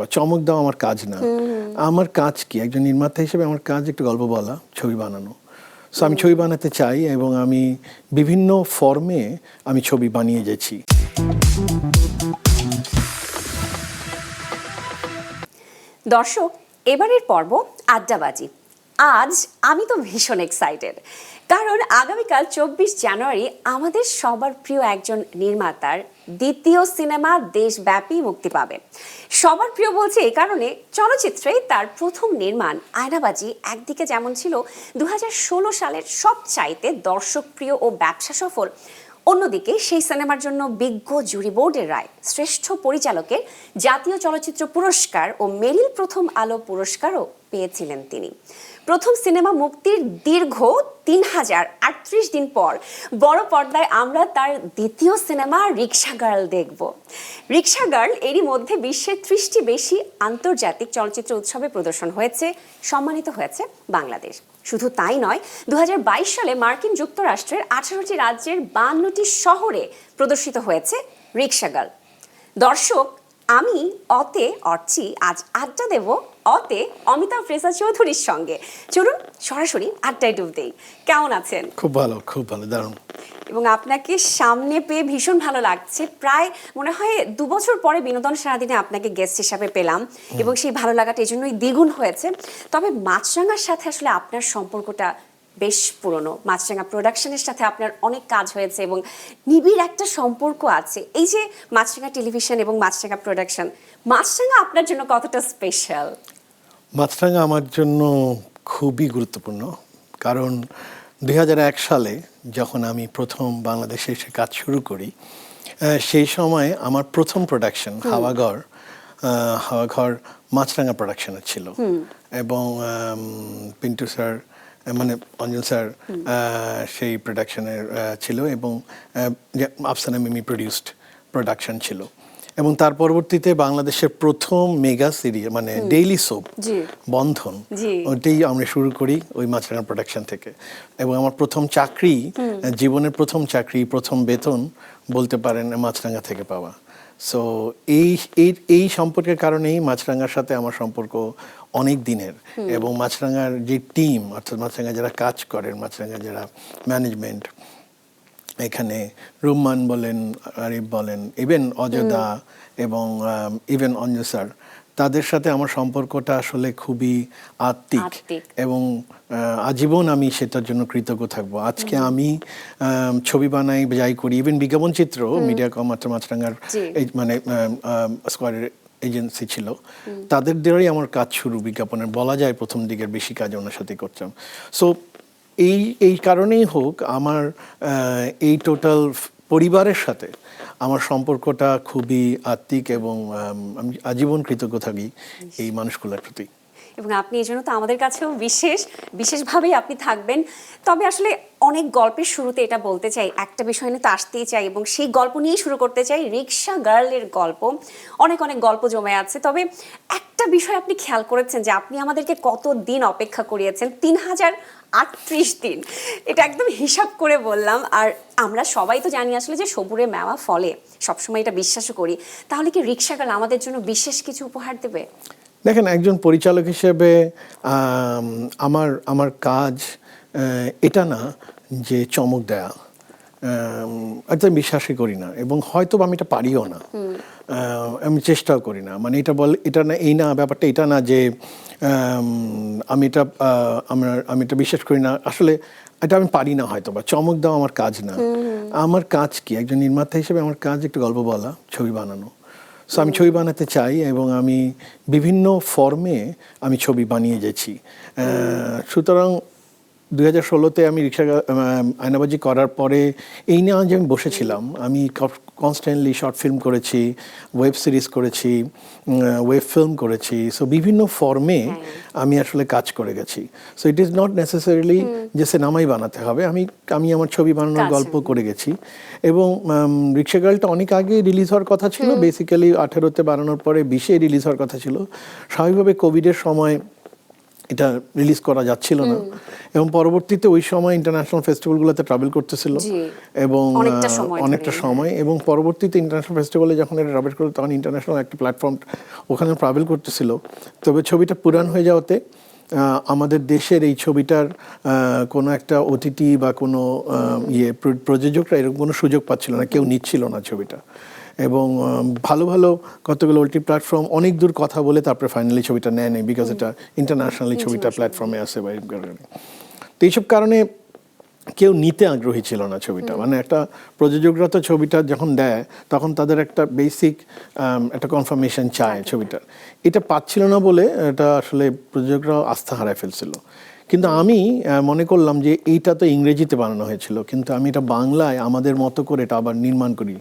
বা চমক দেওয়া আমার কাজ না। আমার কাজ কি? একজন নির্মাতা হিসেবে আমার কাজ একটু গল্প বলা ছবি বানানো। সো আমি ছবি বানাতে চাই এবং আমি বিভিন্ন ফর্মে আমি ছবি বানিয়ে গেছি দর্শক এবারের পর্ব আড্ডাবাজি। আজ আমি তো ভীষণ এক্সাইটেড কারণ আগামীকাল চব্বিশ জানুয়ারি আমাদের সবার প্রিয় একজন নির্মাতার দ্বিতীয় সিনেমা দেশব্যাপী মুক্তি পাবে। সবার প্রিয় বলছে এই কারণে চলচ্চিত্রে তার প্রথম নির্মাণ আয়নাবাজি একদিকে যেমন ছিল দু হাজার ষোলো সালের সব চাইতে দর্শকপ্রিয় ও ব্যবসা সফল, অন্যদিকে সেই সিনেমার জন্য বিজ্ঞ জুরি বোর্ডের রায়, শ্রেষ্ঠ পরিচালকের জাতীয় চলচ্চিত্র পুরস্কার ও মেরিল প্রথম আলো পুরস্কারও পেয়েছিলেন তিনি। প্রথম সিনেমা মুক্তির দীর্ঘ তিন হাজার আটত্রিশ দিন পর বড় পর্দায় আমরা তার দ্বিতীয় সিনেমা রিক্সা গার্ল দেখব। রিক্সা গার্ল এরই মধ্যে বিশ্বের ত্রিশটি বেশি আন্তর্জাতিক চলচ্চিত্র উৎসবে প্রদর্শন হয়েছে, সম্মানিত হয়েছে বাংলাদেশ। শুধু তাই নয় দু সালে মার্কিন যুক্তরাষ্ট্রের আঠারোটি রাজ্যের বান্নটি শহরে প্রদর্শিত হয়েছে রিক্সা গার্ল। দর্শক, আমি, অতে, অর্চি, আজ আড্ডা দেব অতে অমিতাভ রেজা চৌধুরীর সঙ্গে। চলুন সরাসরি আড্ডায় ডুব দেই। কেমন আছেন? খুব ভালো খুব ভালো দারুণ। এবং আপনাকে সামনে পেয়ে ভীষণ ভালো লাগছে। প্রায় মনে হয় দু বছর পরে বিনোদন সারাদিনে আপনাকে গেস্ট হিসাবে পেলাম এবং সেই ভালো লাগাটা এই জন্যই দ্বিগুণ হয়েছে। তবে মাছরাঙার সাথে আসলে আপনার সম্পর্কটা বেশ পুরনো। মাছরাঙা প্রোডাকশনের সাথে আপনার অনেক কাজ হয়েছে এবং নিবিড় একটা সম্পর্ক আছে। এই যে মাছরাঙা টেলিভিশন এবং মাছরাঙা প্রোডাকশন মাছরাঙা আপনার জন্য কতটা স্পেশাল মাছরাঙা আমার জন্য খুবই গুরুত্বপূর্ণ। কারণ দু হাজার এক সালে যখন আমি প্রথম বাংলাদেশে এসে কাজ শুরু করি সেই সময় আমার প্রথম প্রোডাকশন হাওয়াঘর হাওয়াঘর মাছরাঙা প্রোডাকশনের ছিল। এবং পিন্টু স্যার মানে অঞ্জন স্যার সেই প্রোডাকশনের ছিল এবং আফসানা মিমি প্রডিউসড প্রোডাকশন ছিল। এবং তার পরবর্তীতে বাংলাদেশের প্রথম মেগা সিরিজ মানে ডেইলি সোপ বন্ধন। ওইটাই আমরা শুরু করি ওই মাছরাঙা প্রোডাকশন থেকে। এবং আমার প্রথম চাকরি জীবনের প্রথম চাকরি প্রথম বেতন বলতে পারেন মাছরাঙা থেকে পাওয়া। সো এই এই এই সম্পর্কের কারণেই মাছরাঙার সাথে আমার সম্পর্ক অনেক দিনের। এবং মাছরাঙার যে টিম অর্থাৎ মাছরাঙা যারা কাজ করেন মাছরাঙা যারা ম্যানেজমেন্ট এখানে রুম্মান বলেন আরিফ বলেন ইভেন অযোধ্যা এবং ইভেন অঞ্জু স্যার তাদের সাথে আমার সম্পর্কটা আসলে খুবই আত্মিক। এবং আজীবন আমি সেটার জন্য কৃতজ্ঞ থাকব। আজকে আমি ছবি বানাই যাই করি ইভেন বিজ্ঞাপন চিত্র মিডিয়া কম মাত্র মাছরাঙ্গার এই মানে স্কোয়ারের এজেন্সি ছিল। তাদের দ্বারাই আমার কাজ শুরু বিজ্ঞাপনের বলা যায় প্রথম দিকের বেশি কাজ ওনার সাথে করতাম। সো এই এই কারণেই হোক আমার এই টোটাল পরিবারের সাথে আমার সম্পর্কটা খুবই আত্মিক এবং আমি আজীবন কৃতজ্ঞ থাকি এই মানুষগুলোর প্রতি। এবং আপনি এই জন্য তো আমাদের কাছেও বিশেষ বিশেষভাবেই আপনি থাকবেন। তবে আসলে অনেক গল্পের শুরুতে এটা বলতে চাই একটা বিষয় নিয়ে তো আসতেই চাই এবং সেই গল্প নিয়েই শুরু করতে চাই রিক্সা গার্লের গল্প। অনেক অনেক গল্প জমে আছে তবে একটা বিষয় আপনি খেয়াল করেছেন যে আপনি আমাদেরকে কত দিন অপেক্ষা করিয়েছেন? তিন হাজার আটত্রিশ দিন। এটা একদম হিসাব করে বললাম। আর আমরা সবাই তো জানি আসলে যে সবুরে মেওয়া ফলে। সবসময় এটা বিশ্বাসও করি। তাহলে কি রিক্সা গার্ল আমাদের জন্য বিশেষ কিছু উপহার দেবে? দেখেন একজন পরিচালক হিসেবে আম, আমার আমার কাজ এটা না যে চমক দেয়া। একদম বিশ্বাসই করি না। এবং হয়তো বা আমি এটা পারিও না। আমি চেষ্টাও করি না। মানে এটা বল এটা না এই না ব্যাপারটা এটা না যে আম, এটা আমার আমি এটা বিশ্বাস করি না। আসলে এটা আমি পারি না হয়তো বা চমক দেওয়া আমার কাজ না। আমার কাজ কি? একজন নির্মাতা হিসেবে আমার কাজ একটু গল্প বলা ছবি বানানো। সো আমি ছবি বানাতে চাই এবং আমি বিভিন্ন ফর্মে আমি ছবি বানিয়ে গেছি সুতরাং দুই হাজার ষোলোতে আমি রিক্সা আয়নাবাজি করার পরে এই নিয়ে যে আমি বসেছিলাম। আমি কনস্ট্যান্টলি শর্ট ফিল্ম করেছি ওয়েব সিরিজ করেছি ওয়েব ফিল্ম করেছি। সো বিভিন্ন ফর্মে আমি আসলে কাজ করে গেছি। So it is not necessarily যে সিনেমাই বানাতে হবে। আমি আমি আমার ছবি বানানোর গল্প করে গেছি। এবং রিক্সা গার্লটা অনেক আগে রিলিজ হওয়ার কথা ছিল। বেসিক্যালি আঠেরোতে বানানোর পরে বিশে রিলিজ হওয়ার কথা ছিল। স্বাভাবিকভাবে কোভিডের সময় এটা রিলিজ করা যাচ্ছিল না। এবং পরবর্তীতে ওই সময় ইন্টারন্যাশনাল ফেস্টিভ্যালগুলোতে ট্রাভেল করতেছিল। এবং অনেকটা সময় এবং পরবর্তীতে ইন্টারন্যাশনাল ফেস্টিভ্যালে যখন এটা ট্রাভেল করতো তখন ইন্টারন্যাশনাল একটা প্ল্যাটফর্ম ওখানে ট্রাভেল করতেছিল। তবে ছবিটা পুরান হয়ে যাওয়াতে আমাদের দেশের এই ছবিটার কোনো একটা ওটিটি বা কোনো ইয়ে প্রযোজকরা এরকম কোনো সুযোগ পাচ্ছিল না। কেউ নিচ্ছিল না ছবিটা। এবং ভালো ভালো কতগুলো ওটিটি প্ল্যাটফর্ম অনেক দূর কথা বলে তারপরে ফাইনালি ছবিটা নেয় নেই বিকজ এটা ইন্টারন্যাশনালি ছবিটা প্ল্যাটফর্মে আসে বা। তো এইসব কারণে কেউ নিতে আগ্রহী ছিল না ছবিটা। মানে একটা প্রযোজকরা তো ছবিটা যখন দেয় তখন তাদের একটা বেসিক একটা কনফার্মেশন চায় ছবিটার এটা পাচ্ছিল না বলে এটা আসলে প্রযোজকরা আস্থা হারায় ফেলছিল। কিন্তু আমি মনে করলাম যে এইটা তো ইংরেজিতে বানানো হয়েছিল কিন্তু আমি এটা বাংলায় আমাদের মতো করে এটা আবার নির্মাণ করি।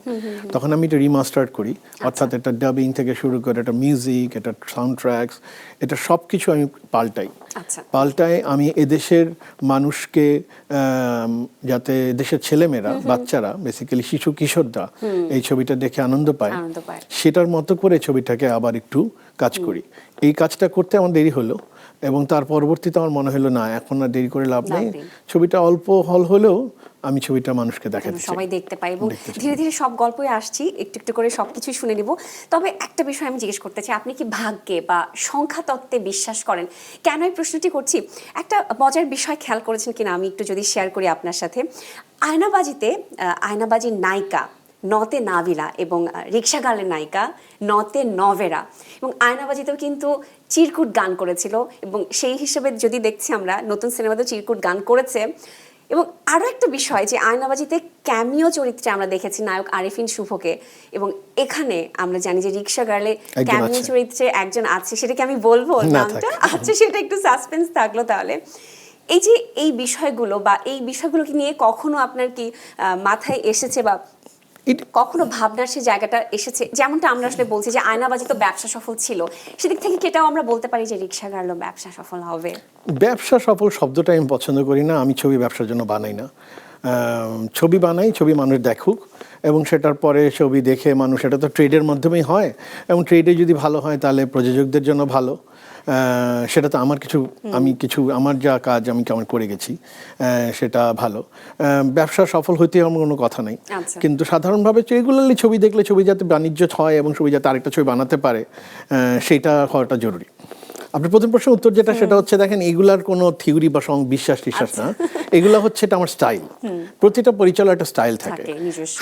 তখন আমি এটা রিমাস্টার্ড করি। অর্থাৎ এটা ডাবিং থেকে শুরু করে এটা মিউজিক এটা সাউন্ড ট্র্যাকস এটা সব কিছু আমি পাল্টাই। আচ্ছা। পাল্টায় আমি এদেশের মানুষকে যাতে দেশের ছেলেমেয়েরা বাচ্চারা বেসিক্যালি শিশু কিশোররা এই ছবিটা দেখে আনন্দ পায়। সেটার মতো করে ছবিটাকে আবার একটু কাজ করি। এই কাজটা করতে আমার দেরি হলো। এবং তার পরবর্তীতে আমার মনে হলো না এখন আর দেরি করে লাভ নেই। ছবিটা অল্প হল হলেও আমি ছবিটা মানুষকে দেখাতে চাই। সবাই দেখতে পাই এবং ধীরে ধীরে সব গল্পই আসছি একটু একটু করে সবকিছু শুনে নিব। তবে একটা বিষয় আমি জিজ্ঞেস করতে চাই আপনি কি ভাগ্যে বা সংখ্যা তত্ত্বে বিশ্বাস করেন? কেন এই প্রশ্নটি করছি? একটা মজার বিষয় খেয়াল করেছেন কিনা আমি একটু যদি শেয়ার করি আপনার সাথে। আয়নাবাজিতে আয়নাবাজির নায়িকা নতে নাবিলা এবং রিক্সা গার্লের নায়িকা নতে নভেরা। এবং আয়নাবাজিতেও কিন্তু চিরকুট গান করেছিল এবং সেই হিসেবে যদি দেখছি আমরা নতুন সিনেমাতে চিরকুট গান করেছে। এবং আরও একটা বিষয় যে আয়নাবাজিতে ক্যামিও চরিত্রে আমরা দেখেছি নায়ক আরিফিন শুভকে এবং এখানে আমরা জানি যে রিক্সা গার্লে ক্যামিও চরিত্রে একজন আছে সেটাকে আমি বলব নামটা? থাক। আচ্ছা সেটা একটু সাসপেন্স থাকল তাহলে। এই যে এই বিষয়গুলো বা এই বিষয়গুলোকে নিয়ে কখনো আপনার কি মাথায় এসেছে বা কখনো ভাবনার সে জায়গাটা এসেছে? যেমনটা আমরা আসলে বলছি যে আয়নাবাজি তো ব্যবসা সফল ছিল, সেদিক থেকে কি এটাও আমরা বলতে পারি যে রিক্সা গার্লও ব্যবসা সফল হবে? ব্যবসা সফল শব্দটা আমি পছন্দ করি না, আমি ছবি ব্যবসার জন্য বানাই না। ছবি বানাই, ছবি মানুষ দেখুক, এবং সেটার পরে ছবি দেখে মানুষ, এটা তো ট্রেডের মাধ্যমেই হয়, এবং ট্রেডে যদি ভালো হয় তাহলে প্রযোজকদের জন্য ভালো। সেটা তো আমার কিছু আমি কিছু আমার যা কাজ আমি কেমন করে গেছি সেটা ভালো। ব্যবসা সফল হইতে আমার কোনো কথা নেই। আচ্ছা। কিন্তু সাধারণভাবে রেগুলারলি ছবি দেখলে ছবি যাতে বাণিজ্য হয় এবং ছবি যাতে আরেকটা ছবি বানাতে পারে সেটা হওয়াটা জরুরি। আপনার প্রথম প্রশ্নের উত্তর যেটা সেটা হচ্ছে দেখেন এগুলার কোনো থিওরি বা সং বিশ্বাস টিশ্বাস না। এগুলো হচ্ছে এটা আমার স্টাইল প্রতিটা পরিচালক একটা স্টাইল থাকে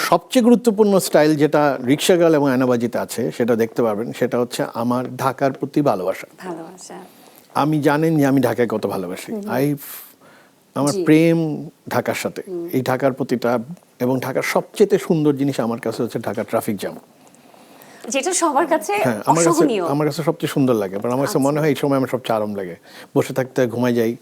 সবচেয়ে গুরুত্বপূর্ণ স্টাইল যেটা রিক্সা গাল এবং আয়নাবাজিতে আছে সেটা দেখতে পারবেন সেটা হচ্ছে আমার ঢাকার প্রতি ভালোবাসা। ভালোবাসা। আমি জানেন যে আমি ঢাকায় কত ভালোবাসি। আই আমার প্রেম ঢাকার সাথে। এই ঢাকার প্রতিটা এবং ঢাকার সবচেয়ে সুন্দর জিনিস আমার কাছে হচ্ছে ঢাকার ট্রাফিক জ্যাম যেটা সবার কাছে হ্যাঁ আমার কাছে আমার কাছে সবচেয়ে সুন্দর লাগে কারণ আমার কাছে মনে হয় এই সময় আমার সবচেয়ে আরাম লাগে। বসে থাকতে ঘুমাই যাই।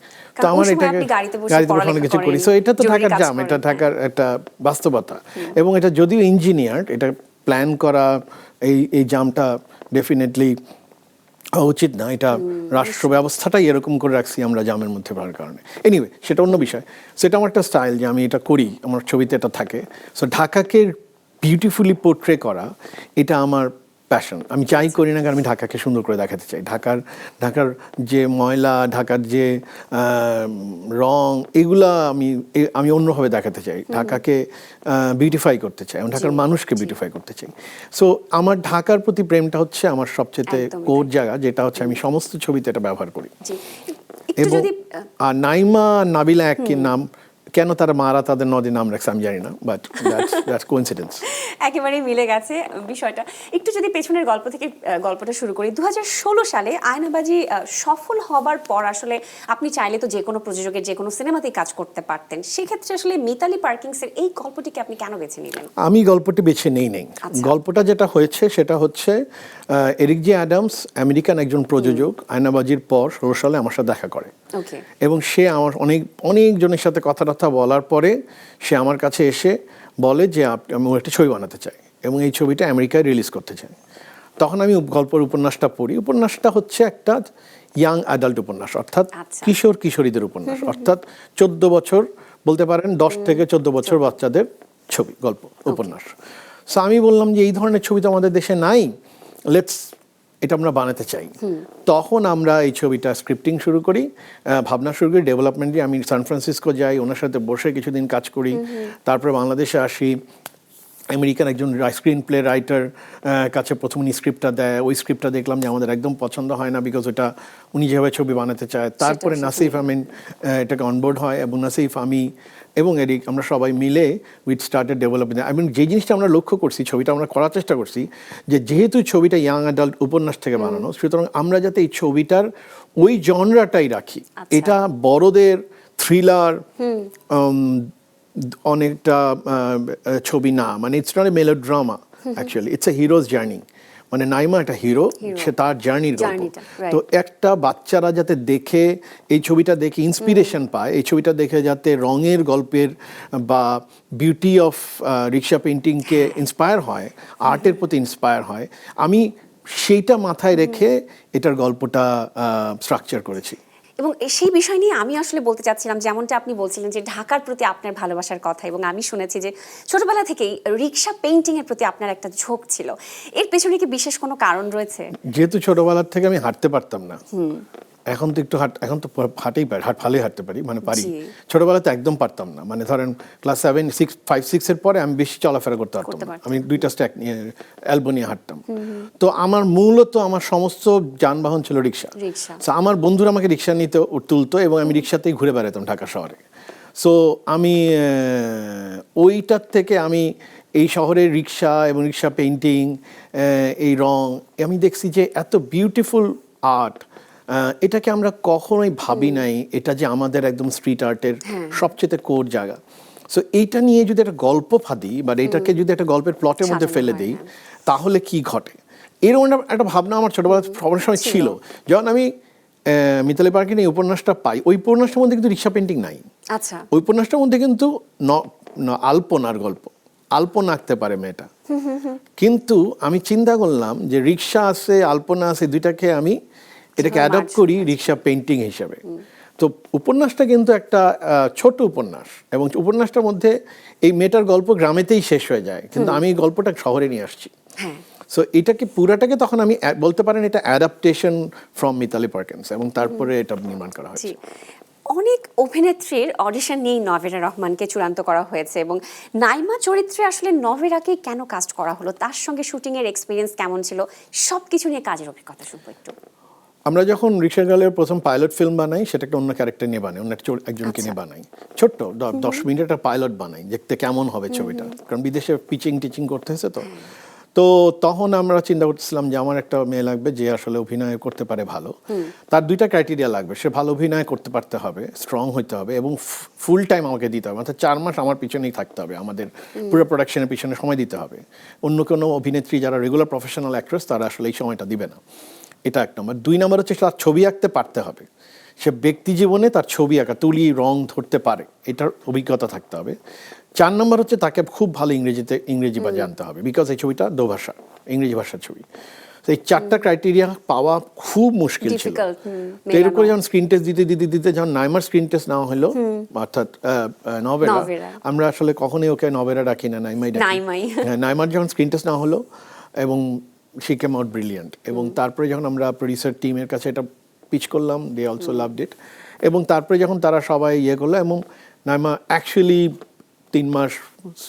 তো আমার এটাকে গাড়িতে বসে অনেক কিছু করি। সো এটা তো ঢাকার জাম এটা ঢাকার একটা বাস্তবতা। এবং এটা যদিও ইঞ্জিনিয়ার এটা প্ল্যান করা এই এই জামটা ডেফিনেটলি হওয়া উচিত না। এটা রাষ্ট্র ব্যবস্থাটাই এরকম করে রাখছি আমরা জামের মধ্যে পড়ার কারণে। এনিওয়ে সেটা অন্য বিষয়। সেটা আমার একটা স্টাইল যে আমি এটা করি আমার ছবিতে এটা থাকে। সো ঢাকাকে বিউটিফুলি পোর্ট্রে করা এটা আমার প্যাশন আমি চাই করি না কারণ আমি ঢাকাকে সুন্দর করে দেখাতে চাই। ঢাকার ঢাকার যে ময়লা ঢাকার যে রং এগুলা আমি আমি অন্যভাবে দেখাতে চাই। ঢাকাকে বিউটিফাই করতে চাই। এবং ঢাকার মানুষকে বিউটিফাই করতে চাই। সো আমার ঢাকার প্রতি প্রেমটা হচ্ছে আমার সবচেয়ে কোর জায়গা যেটা হচ্ছে আমি সমস্ত ছবিতে এটা ব্যবহার করি। এবং আর নাইমা নাবিলা একই নাম কেন তারা মারা তাদের নদী নাম রাখছে আমি জানি না বাট দ্যাটস কোইন্সিডেন্স একেবারেই মিলে গেছে বিষয়টা। একটু যদি পেছনের গল্প থেকে গল্পটা শুরু করি। দুহাজার ষোলো সালে আয়নাবাজি সফল হবার পর আসলে আপনি চাইলে তো যে কোনো প্রযোজকের যে কোনো সিনেমাতেই কাজ করতে পারতেন। সেক্ষেত্রে আসলে মিতালি পার্কিংসের এই গল্পটিকে আপনি কেন বেছে নিলেন? আমি গল্পটি বেছে নেই নেই। আচ্ছা। গল্পটা যেটা হয়েছে সেটা হচ্ছে এরিক জি অ্যাডামস আমেরিকান একজন প্রযোজক আয়নাবাজির পর ষোলো সালে আমার সাথে দেখা করে। এবং সে আমার অনেক অনেকজনের সাথে কথাবার্তা বলার পরে সে আমার কাছে এসে বলে যে আমি একটা ছবি বানাতে চাই। এবং এই ছবিটা আমেরিকায় রিলিজ করতে চাই। তখন আমি গল্পের উপন্যাসটা পড়ি। উপন্যাসটা হচ্ছে একটা ইয়াং অ্যাডাল্ট উপন্যাস অর্থাৎ আচ্ছা। কিশোর কিশোরীদের উপন্যাস। অর্থাৎ চোদ্দ বছর বলতে পারেন দশ থেকে চোদ্দ বছর বাচ্চাদের ছবি গল্প উপন্যাস। সো আমি বললাম যে এই ধরনের ছবি তো আমাদের দেশে নাই। লেটস এটা আমরা বানাতে চাই। তখন আমরা এই ছবিটা স্ক্রিপ্টিং শুরু করি। ভাবনা শুরু করি ডেভেলপমেন্টে আমি সান ফ্রান্সিসকো যাই ওনার সাথে বসে কিছুদিন কাজ করি। তারপরে বাংলাদেশে আসি। আমেরিকান একজন স্ক্রিন প্লে রাইটার কাছে প্রথম উনি স্ক্রিপ্টটা দেয়। ওই স্ক্রিপ্টটা দেখলাম যে আমাদের একদম পছন্দ হয় না বিকজ ওটা উনি যেভাবে ছবি বানাতে চায়। তারপরে নাসিফ আমিন এটাকে অনবোর্ড হয় এবং নাসিফ আমি এবং এরিক আমরা সবাই মিলে উইথ স্টার্টেড ডেভেলপমেন্ট এবং যে জিনিসটা আমরা লক্ষ্য করছি ছবিটা আমরা করার চেষ্টা করছি যে যেহেতু ছবিটা ইয়াং অ্যাডাল্ট উপন্যাস থেকে বানানো সুতরাং আমরা যাতে এই ছবিটার ওই জনরাটাই রাখি। আচ্ছা। এটা বড়দের থ্রিলার অনেকটা ছবি না মানে it's not a melodrama actually it's a hero's journey মানে নাইমা একটা হিরো সে তার জার্নির গল্প। তো একটা বাচ্চারা যাতে দেখে এই ছবিটা দেখে ইন্সপিরেশন পায় এই ছবিটা দেখে যাতে রঙের গল্পের বা বিউটি অফ রিক্সা পেন্টিংকে ইন্সপায়ার হয়। আর্টের প্রতি ইন্সপায়ার হয় আমি সেইটা মাথায় রেখে এটার গল্পটা স্ট্রাকচার করেছি। এবং সেই বিষয় নিয়ে আমি আসলে বলতে চাচ্ছিলাম যেমনটা আপনি বলছিলেন যে ঢাকার প্রতি আপনার ভালোবাসার কথা এবং আমি শুনেছি যে ছোটবেলা থেকেই রিক্সা পেইন্টিং এর প্রতি আপনার একটা ঝোঁক ছিল। এর পেছনে কি বিশেষ কোনো কারণ রয়েছে? যেহেতু ছোটবেলার থেকে আমি হাঁটতে পারতাম না। এখন তো একটু হাট এখন তো হাঁটেই পারি হাট ভালোই হাঁটতে পারি মানে পারি। ছোটবেলাতে একদম পারতাম না। মানে ধরেন ক্লাস সেভেন সিক্স ফাইভ সিক্সের পরে আমি বেশি চলাফেরা করতে পারতাম আমি দুইটা স্ট্যাক নিয়ে অ্যালবো নিয়ে হাঁটতাম। তো আমার মূলত আমার সমস্ত যানবাহন ছিল রিক্সা। So, আমার বন্ধুরা আমাকে রিক্সা নিতে তুলতো এবং আমি রিক্সাতেই ঘুরে বেড়াতাম ঢাকা শহরে। সো আমি ওইটার থেকে আমি এই শহরের রিক্সা এবং রিক্সা পেইন্টিং এই রং আমি দেখছি যে এত বিউটিফুল আর্ট এটাকে আমরা কখনোই ভাবি নাই এটা যে আমাদের একদম স্ট্রিট আর্টের সবচেয়ে কোর জায়গা। সো এইটা নিয়ে যদি একটা গল্প ফাঁদি বা এটাকে যদি একটা গল্পের প্লটের মধ্যে ফেলে দিই হ্যাঁ। তাহলে কি ঘটে? এরকম একটা- ভাবনা আমার ছোটবেলা সবার সময় ছিল। যখন আমি মিতালি পার্কের এই উপন্যাসটা পাই ওই উপন্যাসটার মধ্যে কিন্তু রিক্সা পেন্টিং নাই। আচ্ছা। ওই উপন্যাসটার মধ্যে কিন্তু আলপনার গল্প। আলপনা আঁকতে পারে মেয়েটা। কিন্তু আমি চিন্তা করলাম যে রিক্সা আছে আলপনা আছে দুইটাকে আমি এটাকে অ্যাডপ্ট করি রিক্সা পেন্টিং হিসেবে। তো উপন্যাসটা কিন্তু একটা ছোট উপন্যাস এবং উপন্যাসটার মধ্যে এই মেয়েটার গল্প গ্রামেতেই শেষ হয়ে যায়। কিন্তু আমি এই গল্পটা শহরে নিয়ে আসছি। হ্যাঁ। সো এটাকে পুরাটাকে তখন আমি বলতে পারেন এটা অ্যাডাপ্টেশন ফ্রম মিতালি পার্কেন্স এবং তারপরে এটা নির্মাণ করা হয়েছে। অনেক অভিনেত্রীর অডিশন নিয়েই নভেরা রহমানকে চূড়ান্ত করা হয়েছে এবং নাইমা চরিত্রে আসলে নভেরাকে কেন কাস্ট করা হলো? তার সঙ্গে শুটিংয়ের এক্সপিরিয়েন্স কেমন ছিল? সব কিছু নিয়ে কাজের অভিজ্ঞতা শুনব একটু। আমরা যখন রিক্সা গালের প্রথম পাইলট ফিল্ম বানাই সেটা একটা অন্য ক্যারেক্টার নিয়ে বানাই অন্য একজনকে নিয়ে বানাই। ছোট্ট দশ মিনিটের একটা পাইলট বানাই দেখতে কেমন হবে ছবিটা। কারণ বিদেশে পিচিং টিচিং করতে হয়েছে তো। তো তখন আমরা চিন্তা করতেছিলাম যে আমার একটা মেয়ে লাগবে যে আসলে অভিনয় করতে পারে ভালো। তার দুইটা ক্রাইটেরিয়া লাগবে সে ভালো অভিনয় করতে পারতে হবে স্ট্রং হইতে হবে এবং ফুল টাইম আমাকে দিতে হবে। অর্থাৎ চার মাস আমার পিছনেই থাকতে হবে আমাদের পুরো প্রোডাকশনের পিছনে সময় দিতে হবে। অন্য কোনো অভিনেত্রী যারা রেগুলার প্রফেশনাল অ্যাক্ট্রেস তারা আসলে এই সময়টা দিবে না। এটা এক নম্বর। দুই নম্বর হচ্ছে তার ছবি আঁকতে পারতে হবে। সে ব্যক্তি জীবনে তার ছবি আঁকা তুলি রং ধরতে পারে এটার অভিজ্ঞতা থাকতে হবে। চার নম্বর হচ্ছে তাকে খুব ভালো ইংরেজিতে ইংরেজি বা জানতে হবে বিকজ এই ছবিটা দোভাষা ইংরেজি ভাষার ছবি। তো এই চারটা ক্রাইটেরিয়া পাওয়া খুব মুশকিল ছিল। তো এর উপরে যখন স্ক্রিন টেস্ট দিতে দিতে দিতে যখন নাইমার স্ক্রিন টেস্ট নেওয়া হলো অর্থাৎ নভেরা। আমরা আসলে কখনোই ওকে নভেরা ডাকি না নাইমাই ডাকি। হ্যাঁ নাইমার যখন স্ক্রিন টেস্ট নেওয়া হলো এবং শি কেম আউট ব্রিলিয়ান্ট এবং তারপরে যখন আমরা প্রডিউসার টিমের কাছে এটা পিচ করলাম দে অলসো লাভ ইট এবং তারপরে যখন তারা সবাই ইয়ে করল এবং নাইমা অ্যাকচুয়ালি তিন মাস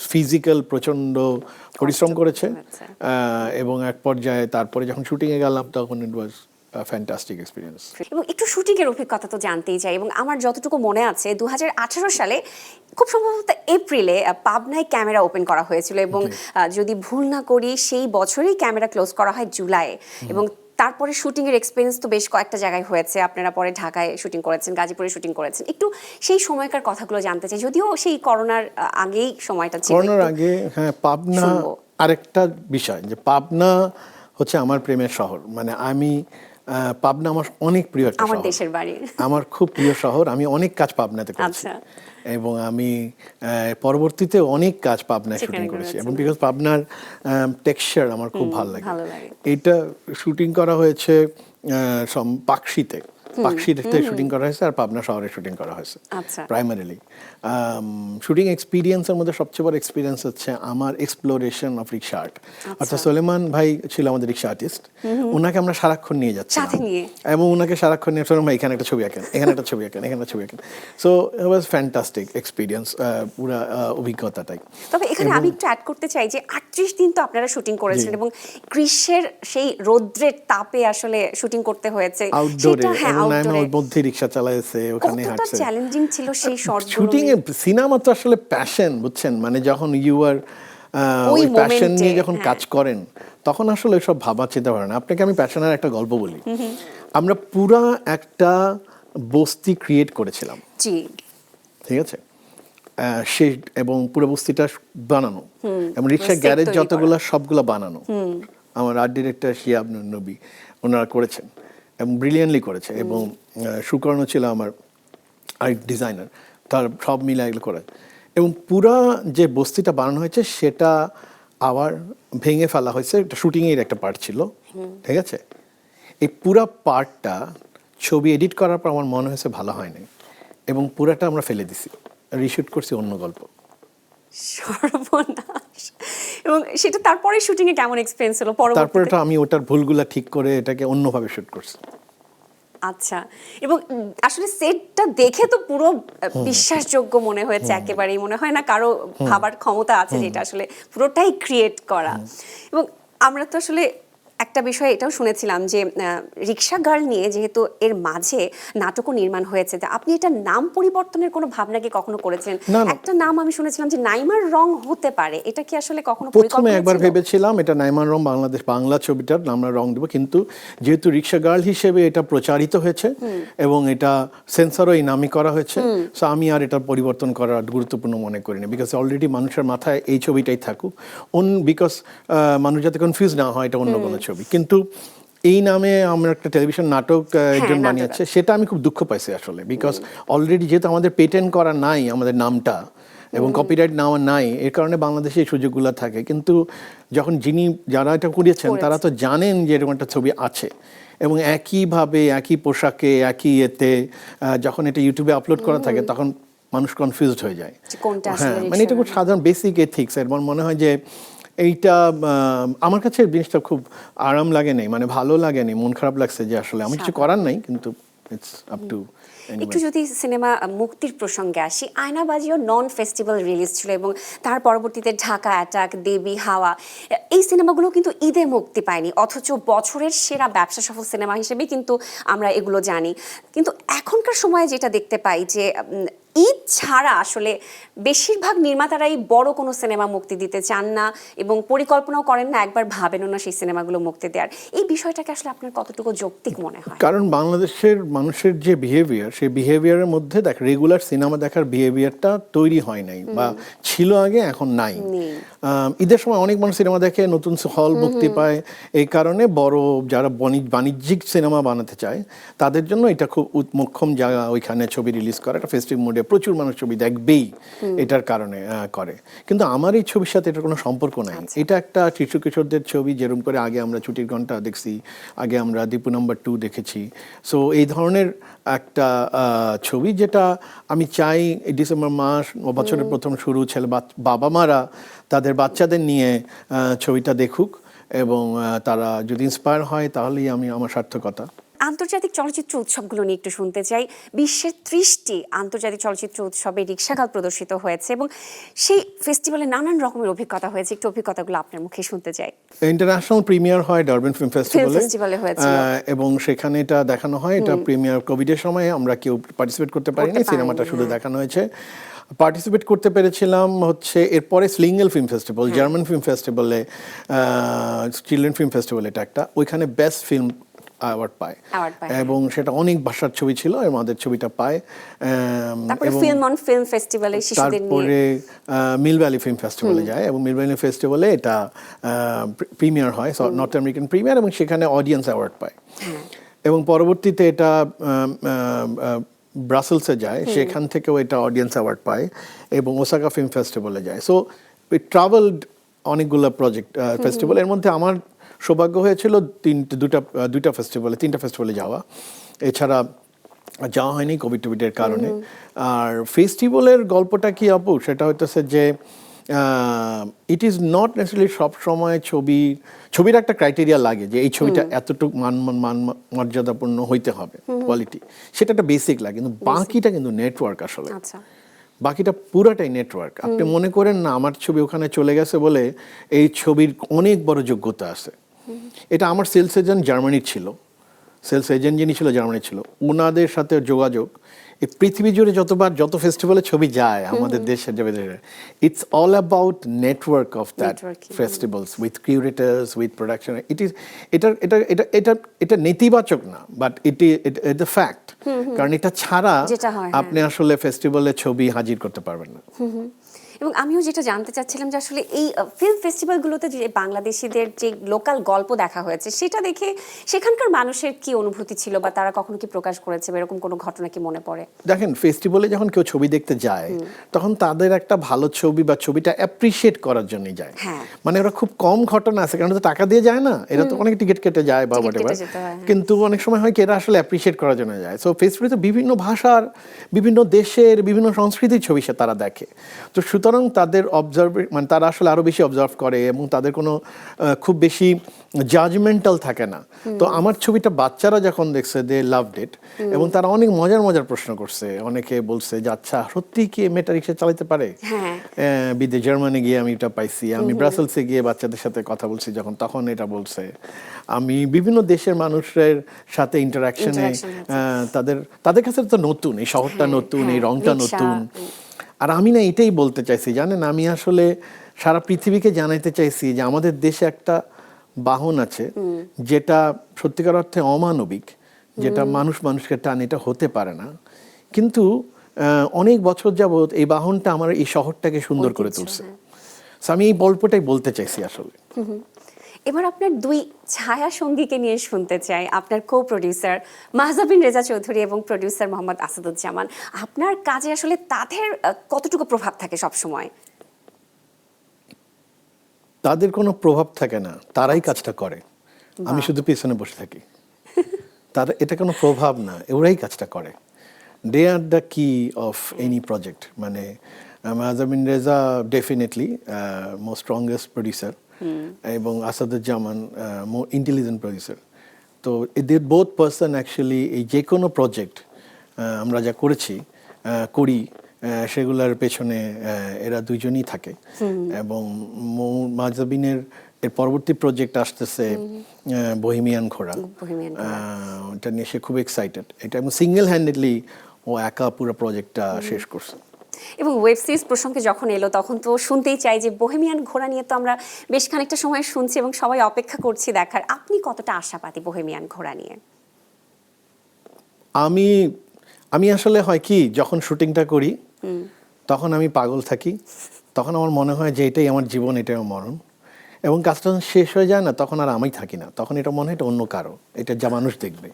ফিজিক্যাল প্রচণ্ড পরিশ্রম করেছে। এবং এক পর্যায়ে তারপরে যখন শুটিংয়ে গেলাম তখন ইট ওয়াজ ফ্যান্টাস্টিক এক্সপিরিয়েন্স এবং একটু শুটিং এর অভিজ্ঞতা তো জানতেই চাই এবং আমার যতটুকু মনে আছে দু সালে খুব সম্ভবত এপ্রিলে পাবনায় ক্যামেরা ওপেন করা হয়েছিল এবং যদি ভুল না করি সেই বছরেই ক্যামেরা ক্লোজ করা হয় জুলাইয়ে। এবং তারপরে শুটিং এর এক্সপিরিয়েন্স তো বেশ কয়েকটা জায়গায় হয়েছে। আপনারা পরে ঢাকায় শুটিং করেছেন গাজীপুরে শুটিং করেছেন। একটু সেই সময়কার কথাগুলো জানতে চাই যদিও সেই করোনার আগেই সময়টা ছিল করোনার আগে হ্যাঁ পাবনা। আরেকটা বিষয় যে পাবনা হচ্ছে আমার প্রেমের শহর। মানে আমি পাবনা আমার অনেক প্রিয় একটা আমার শহর। দেশের বাড়ি। আমার খুব প্রিয় শহর। আমি অনেক কাজ পাবনাতে করেছি। আচ্ছা। এবং আমি পরবর্তীতে অনেক কাজ পাবনায় সেখানে শুটিং করেছি। এবং বিকজ পাবনার টেক্সচার আমার খুব ভালো লাগে। এটা শুটিং করা হয়েছে পাকশিতে। পাকশিতে শুটিং করা হয়েছে আর পাবনা শহরে শুটিং করা হয়েছে আচ্ছা। প্রাইমারিলি শুটিং এক্সপিরিয়েন্সের মধ্যে সবচেয়ে বড় এক্সপিরিয়েন্স হচ্ছে আমার এক্সপ্লোরেশন অফ রিক্সা আর্ট অর্থাৎ সোলেমান ভাই ছিল আমাদের রিক্সা আর্টিস্ট ওনাকে আমরা সারাক্ষণ নিয়ে যাচ্ছি সাথে নিয়ে? এবং ওনাকে সারাক্ষণ নিয়ে সোলেমান ভাই এখানে একটা ছবি আঁকেন এখানে একটা ছবি আঁকেন এখানে একটা ছবি আঁকেন। So it was fantastic experience পুরো অভিজ্ঞতাটাই। তবে এখানে আমি একটু অ্যাড করতে চাই যে আটত্রিশ দিন তো আপনারা শুটিং করেছেন এবং গ্রীষ্মের সেই রৌদ্রের তাপে আসলে শুটিং করতে হয়েছে। আউটডোরে সেটা হ্যাঁ ওর মধ্যে চালাইছে ওখানে হাঁটছে। চ্যালেঞ্জিং ছিল সেই শর্টগুলো শুটিং এ সিনেমা তো আসলে প্যাশন বুঝছেন? মানে যখন ইউ আর ওই প্যাশন নিয়ে যখন হ্যাঁ। কাজ করেন তখন আসলে সব ভাবা চিন্তা পারে না। আপনাকে আমি প্যাশনের একটা গল্প বলি। আমরা পুরা একটা বস্তি ক্রিয়েট করেছিলাম। জি। ঠিক আছে? সে এবং পুরো বস্তিটা বানানো। এবং রিক্সা গ্যারেজ যতগুলো সবগুলো বানানো। আমার আর্ট ডিরেক্টর শিয়াব নবী ওনারা করেছেন। এবং ব্রিলিয়ানলি করেছে এবং সুকর্ণ ছিল আমার আর্ট ডিজাইনার তার সব মিলে এগুলো করে। এবং পুরা যে বস্তিটা বানানো হয়েছে সেটা আবার ভেঙে ফেলা হয়েছে। এটা শুটিংয়ের একটা পার্ট ছিল ঠিক আছে? এই পুরা পার্টটা ছবি এডিট করার পর আমার মনে হয়েছে ভালো হয়নি। এবং পুরাটা আমরা ফেলে দিছি। রিশুট করছি অন্য গল্প। সর্বনাশ। এবং সেটা তারপরে শুটিং এ কেমন এক্সপেরিয়েন্স হলো তারপরে পরবর্তীতে? এটা আমি ওটার ভুলগুলা ঠিক করে এটাকে অন্যভাবে শুট করছি। আচ্ছা এবং আসলে সেটটা দেখে তো পুরো বিশ্বাসযোগ্য মনে হয়েছে একেবারেই। মনে হয় না কারও ভাবার ক্ষমতা আছে যেটা আসলে পুরোটাই ক্রিয়েট করা। এবং আমরা তো আসলে একটা বিষয় এটাও শুনেছিলাম যে রিক্সা গার্ল নিয়ে যেহেতু এর মাঝে নাটকও নির্মাণ হয়েছে তা আপনি এটা নাম পরিবর্তনের কোনো ভাবনা কি কখনো করেছেন। একটা নাম আমি শুনেছিলাম যে নাইমার রং হতে পারে এটা কি আসলে কখনো প্রথমে একবার ভেবেছিলাম এটা নাইমার রং বাংলাদেশ বাংলা ছবিটার আমরা রং দেবো কিন্তু যেহেতু রিক্সা গার্ল হিসেবে এটা প্রচারিত হয়েছে এবং এটা সেন্সারও এই নামই করা হয়েছে সো আমি আর এটা পরিবর্তন করা গুরুত্বপূর্ণ মনে করিনি বিকজ অলরেডি মানুষের মাথায় এই ছবিটাই থাকুক। অন বিকজ মানুষ যাতে কনফিউজ না হয় এটা অন্য কোনো ছবি। কিন্তু এই নামে আমরা একটা টেলিভিশন নাটক একজন বানিয়েছে সেটা আমি খুব দুঃখ পাইছি আসলে বিকজ অলরেডি যেহেতু আমাদের পেটেন্ট করা নাই আমাদের নামটা এবং কপিরাইট নেওয়া নাই এর কারণে বাংলাদেশে এই সুযোগগুলো থাকে। কিন্তু যখন যিনি যারা এটা করিয়েছেন তারা তো জানেন যে এরকম একটা ছবি আছে। এবং একইভাবে একই পোশাকে একই এতে যখন এটা ইউটিউবে আপলোড করা থাকে তখন মানুষ কনফিউজড হয়ে যায়। হ্যাঁ মানে এটা খুব সাধারণ বেসিক এথিক্স এর মনে হয় যে এইটা আমার কাছে জিনিসটা খুব আরাম লাগেনি মানে ভালো লাগে লাগেনি মন খারাপ লাগছে যে আসলে আমি কিছু করার নাই কিন্তু ইটস আপ টু একটু যদি সিনেমা মুক্তির প্রসঙ্গে আসি আয়নাবাজিও নন ফেস্টিভ্যাল রিলিজ ছিল এবং তার পরবর্তীতে ঢাকা অ্যাটাক দেবী হাওয়া এই সিনেমাগুলো কিন্তু ঈদে মুক্তি পায়নি অথচ বছরের সেরা ব্যবসা সফল সিনেমা হিসেবে কিন্তু আমরা এগুলো জানি। কিন্তু এখনকার সময়ে যেটা দেখতে পাই যে ঈদ ছাড়া আসলে বেশিরভাগ নির্মাতারাই বড় কোনো সিনেমা মুক্তি দিতে চান না এবং পরিকল্পনাও করেন না একবার ভাবেনও না সেই সিনেমাগুলো মুক্তি দেওয়ার। এই বিষয়টাকে আসলে আপনার কতটুকু যৌক্তিক মনে হয়? কারণ বাংলাদেশের মানুষের যে বিহেভিয়ার সেই বিহেভিয়ারের মধ্যে দেখ রেগুলার সিনেমা দেখার বিহেভিয়ারটা তৈরি হয় নাই বা ছিল আগে এখন নাই। ঈদের সময় অনেক মানুষ সিনেমা দেখে নতুন হল মুক্তি পায়। এই কারণে বড় যারা বণি- বাণিজ্যিক সিনেমা বানাতে চায় তাদের জন্য এটা খুব মোক্ষম জায়গা ওইখানে ছবি রিলিজ করা একটা ফেস্টিভ মুডে প্রচুর মানুষ ছবি দেখবেই এটার কারণে করে। কিন্তু আমার এই ছবির সাথে এটার কোনো সম্পর্ক নাই। এটা একটা শিশু কিশোরদের ছবি যেরকম করে আগে আমরা ছুটির ঘণ্টা দেখছি আগে আমরা দীপু নাম্বার টু দেখেছি। সো এই ধরনের একটা ছবি যেটা আমি চাই ডিসেম্বর মাস বছরের প্রথম শুরু ছেলে বাবা মারা তাদের বাচ্চাদের নিয়ে ছবিটা দেখুক এবং তারা যদি ইন্সপায়ার হয় তাহলেই আমি আমার সার্থকতা। আন্তর্জাতিক চলচ্চিত্র উৎসবগুলো নিয়ে একটু শুনতে চাই। বিশ্বের ত্রিশটি আন্তর্জাতিক চলচ্চিত্র উৎসবে রিক্সাকাল প্রদর্শিত হয়েছে এবং সেই ফেস্টিভ্যালে নানান রকমের অভিজ্ঞতা হয়েছে। একটু অভিজ্ঞতাগুলো আপনার মুখে শুনতে চাই। ইন্টারন্যাশনাল প্রিমিয়ার হয় ডারবেন ফিল্ম ফেস্টিভ্যালে। এবং সেখানে এটা দেখানো হয়। এটা প্রিমিয়ার কোভিডের সময় আমরা কেউ পার্টিসিপেট করতে পারিনি সিনেমাটা শুধু। দেখানো হয়েছে। পার্টিসিপেট করতে পেরেছিলাম হচ্ছে এরপরে Schlingel film festival German film ফেস্টিভ্যালে চিলড্রেন ফিল্ম ফেস্টিভ্যাল এটা একটা। ওইখানে বেস্ট ফিল্ম অ্যাওয়ার্ড পায়। এবং সেটা অনেক ভাষার ছবি ছিল আমাদের ছবিটা পায়। তারপরে মিল ভ্যালি ফিল্ম ফেস্টিভ্যালে যায়। এবং মিল ভ্যালি ফেস্টিভ্যালে এটা প্রিমিয়ার হয় নর্থ আমেরিকান প্রিমিয়ার এবং সেখানে অডিয়েন্স অ্যাওয়ার্ড পায়। এবং পরবর্তীতে এটা ব্রাসেলসে যায় সেখান থেকেও এটা অডিয়েন্স অ্যাওয়ার্ড পায় এবং ওসাকা ফিল্ম ফেস্টিভ্যালে যায়। সো ট্রাভেলড অনেকগুলো প্রজেক্ট ফেস্টিভ্যাল এর মধ্যে আমার সৌভাগ্য হয়েছিল তিনটে দুটা দুইটা ফেস্টিভ্যালে তিনটা ফেস্টিভ্যালে যাওয়া। এছাড়া যাওয়া হয়নি কোভিড টোভিডের কারণে। আর ফেস্টিভ্যালের গল্পটা কি আপু? সেটা হইতেছে যে ইট ইজ নট নেসেসারি সব সময় ছবি ছবির একটা ক্রাইটেরিয়া লাগে যে এই ছবিটা এতটুকু মান মান মান মর্যাদাপূর্ণ হইতে হবে কোয়ালিটি সেটা একটা বেসিক লাগে কিন্তু বাকিটা কিন্তু নেটওয়ার্ক আসলে। আচ্ছা। বাকিটা পুরাটাই নেটওয়ার্ক আপনি মনে করেন না আমার ছবি ওখানে চলে গেছে বলে এই ছবির অনেক বড় যোগ্যতা আছে। এটা আমার সেলস এজেন্ট জার্মানির ছিল। সেলস এজেন্ট যিনি ছিল জার্মানির ছিল। ওনাদের সাথে যোগাযোগ এই পৃথিবী জুড়ে যতবার যত ফেস্টিভ্যালে ছবি যায় আমাদের দেশের it's all about network of that festivals with curators with production it is এটা এটা এটা এটা এটা নেতিবাচক না but it it the fact কারণ এটা ছাড়া হ্যাঁ। আপনি আসলে ফেস্টিভ্যালে ছবি হাজির করতে পারবেন না। এবং আমিও যেটা জানতে চাচ্ছিলাম যে আসলে এই ফিল্ম ফেস্টিভ্যালগুলোতে যে বাংলাদেশিদের যে লোকাল গল্প দেখা হয়েছে সেটা দেখে সেখানকার মানুষের কি অনুভূতি ছিল বা তারা কখনো কি প্রকাশ করেছে এরকম কোনো ঘটনা কি মনে পড়ে দেখেন ফেস্টিভ্যালে যখন কেউ ছবি দেখতে যায় তখন তাদের একটা ভালো ছবি বা ছবিটা অ্যাপ্রিসিয়েট করার জন্য যায় হ্যাঁ। মানে ওরা খুব কম ঘটনা আছে কারণ তো টাকা দিয়ে যায় না এরা তো অনেক টিকিট কেটে যায় বা Ticket whatever। কেটে যেতে হয়, হ্যাঁ। কিন্তু অনেক সময় হয় কি এরা আসলে অ্যাপ্রিসিয়েট করার জন্য যায় সো ফেস্টিভ্যালে তো বিভিন্ন ভাষার বিভিন্ন দেশের বিভিন্ন সংস্কৃতির ছবি সে তারা দেখে তো সুতরাং তাদের অবজার্ভ মানে তারা আসলে আরও বেশি অবজার্ভ করে এবং তাদের কোনো খুব বেশি জাজমেন্টাল থাকে না। তো আমার ছবিটা বাচ্চারা যখন দেখছে দে লাভ ইট এবং তারা অনেক মজার মজার প্রশ্ন করছে। অনেকে বলছে যে আচ্ছা সত্যি কি মেটা রিক্সা চালাতে পারে? হ্যাঁ। বিদে জার্মানি গিয়ে আমি এটা পাইছি। আমি ব্রাসেলসে গিয়ে বাচ্চাদের সাথে কথা বলছি যখন তখন এটা বলছে। আমি বিভিন্ন দেশের মানুষের সাথে ইন্টারাকশনে তাদের তাদের কাছে তো নতুন এই শহরটা হ্যাঁ, নতুন এই হ্যাঁ, রংটা নতুন। আর আমি না এটাই বলতে চাইছি জানেন? আমি আসলে সারা পৃথিবীকে জানাইতে চাইছি যে আমাদের দেশে একটা বাহন আছে যেটা সত্যিকার অর্থে অমানবিক যেটা মানুষ মানুষকে টান এটা হতে পারে না। কিন্তু আহ, অনেক বছর যাবত এই বাহনটা আমার এই শহরটাকে সুন্দর করে তুলছে। হ্যাঁ। আমি এই গল্পটাই বলতে চাইছি আসলে। এবার আপনার দুই ছায়া সঙ্গীকে নিয়ে শুনতে চাই। আপনার কো প্রডিউসার মাহজাবিন রেজা চৌধুরী এবং প্রডিউসার মোহাম্মদ আসাদুজ্জামান। আপনার কাজে আসলে তাদের কতটুকু প্রভাব থাকে সব সময় তাদের কোনো প্রভাব থাকে না। তারাই কাজটা করে। আমি শুধু পিছনে বসে থাকি। তার এটা কোনো প্রভাব না। ওরাই কাজটা করে। They are the key of any project মানে Mahjabin Reza definitely more strongest producer এবং আসাদুজ্জামান মোর ইন্টেলিজেন্ট প্রডিউসার তো এদের বোথ পার্সন অ্যাকচুয়ালি এই যে কোনো প্রজেক্ট আমরা যা করেছি করি সেগুলোর পেছনে এরা দুইজনই থাকে। এবং মৌ- মাজাবিনের এর পরবর্তী প্রজেক্ট আসতেছে বহিমিয়ান ঘোড়া ওটা নিয়ে সে খুব এক্সাইটেড এটা এবং সিঙ্গেল হ্যান্ডেডলি ও একা পুরো প্রজেক্টটা শেষ করছে। এবং ওয়েব সিরিজ প্রসঙ্গে যখন এলো তখন তো শুনতেই চাই যে বোহেমিয়ান ঘোড়া নিয়ে তো আমরা বেশ খানিকটা সময় শুনছি এবং সবাই অপেক্ষা করছি দেখার। আপনি কতটা আশাবাদী বোহেমিয়ান ঘোড়া নিয়ে? আমি আমি আসলে হয় কি যখন শুটিংটা করি তখন আমি পাগল থাকি। তখন আমার মনে হয় যে এটাই আমার জীবন এটাই আমার মরণ। এবং কাজটা যখন শেষ হয়ে যায় না তখন আর আমি থাকি না। তখন এটা মনে হয় এটা অন্য কারও। এটা যা মানুষ দেখবে।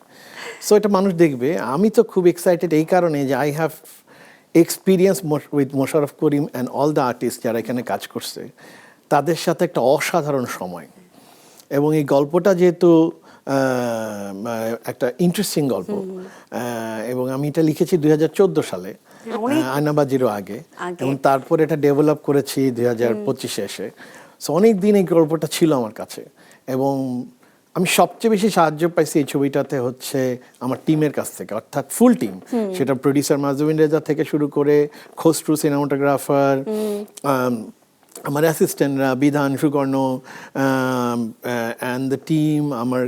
সো এটা মানুষ দেখবে। আমি তো খুব এক্সাইটেড এই কারণে যে I have experience with Mosharraf Karim and all the artist যারা এখানে কাজ করছে তাদের সাথে একটা অসাধারণ সময়। এবং এই গল্পটা যেহেতু একটা ইন্টারেস্টিং গল্প। এবং আমি এটা লিখেছি দুই হাজার চোদ্দ সালে আয়নাবাজিরও আগে। আগে। এবং তারপর এটা ডেভেলপ করেছি দুই হাজার পঁচিশে এসে। সো অনেক দিন এই গল্পটা ছিল আমার কাছে। এবং আমি সবচেয়ে বেশি সাহায্য পাইছি এই ছবিটাতে হচ্ছে আমার টিমের কাছ থেকে অর্থাৎ ফুল টিম সেটা প্রডিউসার মাজুবিন রেজা থেকে শুরু করে খসরু সিনেমাটোগ্রাফার আমার অ্যাসিস্ট্যান্টরা বিধান সুকর্ণ অ্যান্ড দ্য টিম আমার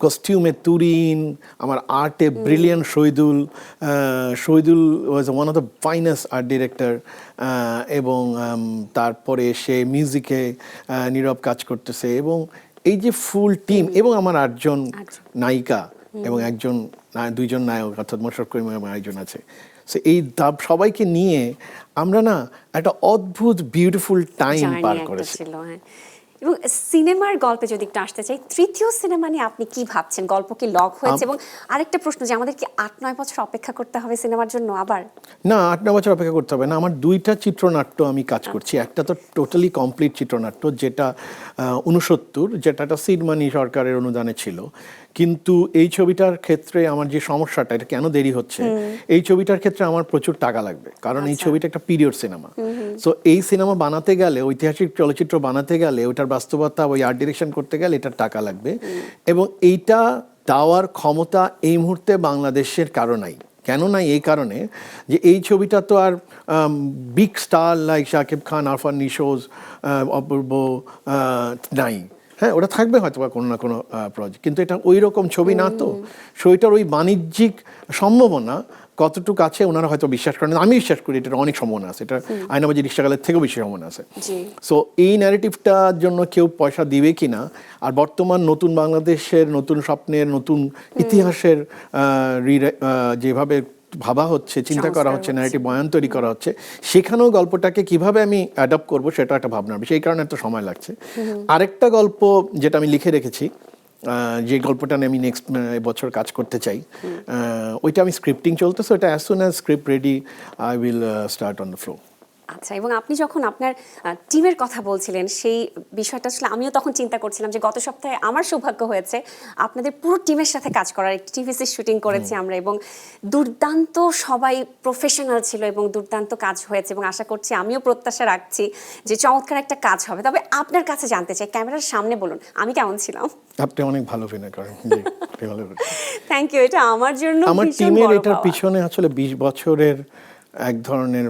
কস্টিউমে তুরিন আমার আর্টে brilliant Shahidul Shahidul was one of the finest art director এবং তারপরে সে মিউজিকে নীরব কাজ করতেছে এবং এই যে ফুল টিম এবং আমার আটজন আটজন। নায়িকা এবং একজন দুইজন নায়ক অর্থাৎ মোশারফ করিম এবং একজন আছে। সো এই দাব সবাইকে নিয়ে আমরা না একটা অদ্ভুত বিউটিফুল টাইম পার করেছি। এবং সিনেমার গল্পে যদি একটু আসতে চাই তৃতীয় সিনেমা নিয়ে আপনি কি ভাবছেন? গল্প কি লক হয়েছে? এবং আরেকটা প্রশ্ন যে আমাদের কি আট নয় বছর অপেক্ষা করতে হবে সিনেমার জন্য আবার? না আট নয় বছর অপেক্ষা করতে হবে না। আমার দুইটা চিত্রনাট্য আমি কাজ করছি। একটা তো টোটালি কমপ্লিট চিত্রনাট্য যেটা উনসত্তর যেটা একটা সিডমানি সরকারের অনুদানে ছিল। কিন্তু এই ছবিটার ক্ষেত্রে আমার যে সমস্যাটা এটা কেন দেরি হচ্ছে? এই ছবিটার ক্ষেত্রে আমার প্রচুর টাকা লাগবে। কারণ এই ছবিটা একটা পিরিয়ড সিনেমা সো এই সিনেমা বানাতে গেলে ঐতিহাসিক চলচ্চিত্র বানাতে গেলে ওইটার বাস্তবতা ওই আর্ট ডিরেকশন করতে গেলে এটার টাকা লাগবে। এবং এইটা দেওয়ার ক্ষমতা এই মুহূর্তে বাংলাদেশের কারও নাই। কেন নাই? এই কারণে যে এই ছবিটা তো আর big star like Shakib Khan Arfan নিশোজ Apurba নাই। হ্যাঁ ওটা থাকবে হয়তো বা কোনো না কোনো প্রজেক্ট কিন্তু এটা ওই রকম ছবি না তো। ছবিটার ওই বাণিজ্যিক সম্ভাবনা কতটুকু আছে ওনারা হয়তো বিশ্বাস করেন আমি বিশ্বাস করি এটার অনেক সম্ভাবনা আছে। এটা আয়নাবাজি রিক্সাকালের থেকেও বেশি সম্ভাবনা আছে। সো এই ন্যারেটিভটার জন্য কেউ পয়সা দিবে কিনা আর বর্তমান নতুন বাংলাদেশের নতুন স্বপ্নের নতুন ইতিহাসের যেভাবে ভাবা হচ্ছে চিন্তা করা হচ্ছে ন্যারেটিভ বয়ান তৈরি করা হচ্ছে সেখানেও গল্পটাকে কীভাবে আমি অ্যাডাপ্ট করব সেটা একটা ভাবনা এই কারণে এত সময় লাগছে। আরেকটা গল্প যেটা আমি লিখে রেখেছি যে গল্পটা নিয়ে আমি নেক্সট বছর কাজ করতে চাই ওইটা আমি স্ক্রিপ্টিং চলতেছে ওইটা as soon as script ready I will start on the flow আচ্ছা এবং আপনি যখন আপনার টিমের কথা বলছিলেন সেই বিষয়টা আসলে আমিও তখন চিন্তা করছিলাম যে গত সপ্তাহে আমার সৌভাগ্য হয়েছে আপনাদের পুরো টিমের সাথে কাজ করার একটি টিভিসি শুটিং করেছি আমরা এবং দুর্দান্ত সবাই প্রফেশনাল ছিল এবং দুর্দান্ত কাজ হয়েছে এবং আশা করছি আমিও প্রত্যাশা রাখছি যে চমৎকার একটা কাজ হবে। তবে আপনার কাছে জানতে চাই ক্যামেরার সামনে বলুন আমি কেমন ছিলাম? আপনি অনেক ভালো অভিনয় করেন। থ্যাংক ইউ এটা আমার জন্য আমার টিমের এটার পিছনে আসলে বিশ বছরের এক ধরনের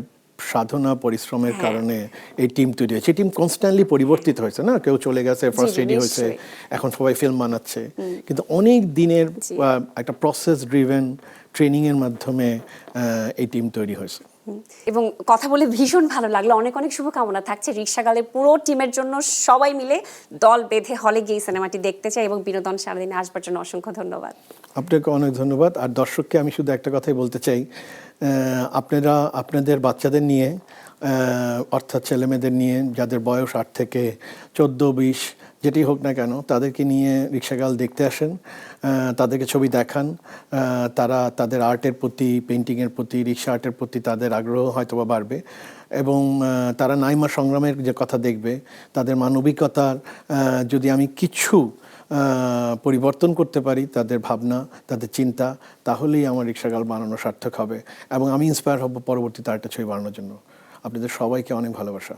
সাধনা পরিশ্রমের হ্যাঁ। কারণে এই টিম তৈরি হয়েছে। টিম কনস্ট্যান্টলি পরিবর্তিত হয়েছে না? কেউ চলে গেছে ফার্স্ট রেডি হয়েছে এখন সবাই ফিল্ম বানাচ্ছে। কিন্তু অনেক দিনের একটা প্রসেস ড্রিভেন ট্রেনিংয়ের এর মাধ্যমে এই টিম তৈরি হয়েছে। এবং কথা বলে ভীষণ ভালো লাগল। অনেক অনেক শুভকামনা থাকছে। রিক্সাগালের পুরো টিমের জন্য সবাই মিলে দল বেঁধে হলে গিয়ে সিনেমাটি দেখতে চাই এবং বিনোদন সারাদিনে আসবার জন্য অসংখ্য ধন্যবাদ। আপনাকে অনেক ধন্যবাদ। আর দর্শককে আমি শুধু একটা কথাই বলতে চাই। আপনারা আপনাদের বাচ্চাদের নিয়ে অর্থাৎ ছেলেমেয়েদের নিয়ে, যাদের বয়স আট থেকে চোদ্দ, বিশ যেটি হোক না কেন, তাদেরকে নিয়ে রিক্সাগাল দেখতে আসেন তাদেরকে ছবি দেখান তারা তাদের আর্টের প্রতি পেন্টিংয়ের প্রতি রিক্সা আর্টের প্রতি তাদের আগ্রহ হয়তোবা বাড়বে এবং তারা নাইমা সংগ্রামের যে কথা দেখবে, তাদের মানবিকতার যদি আমি কিছু পরিবর্তন করতে পারি তাদের ভাবনা, তাদের চিন্তা, তাহলেই আমার রিক্সাগাল বানানো সার্থক হবে এবং আমি ইন্সপায়ার হব পরবর্তীতে আরেকটা ছবি বানানোর জন্য। আপনাদের সবাইকে অনেক ভালোবাসা।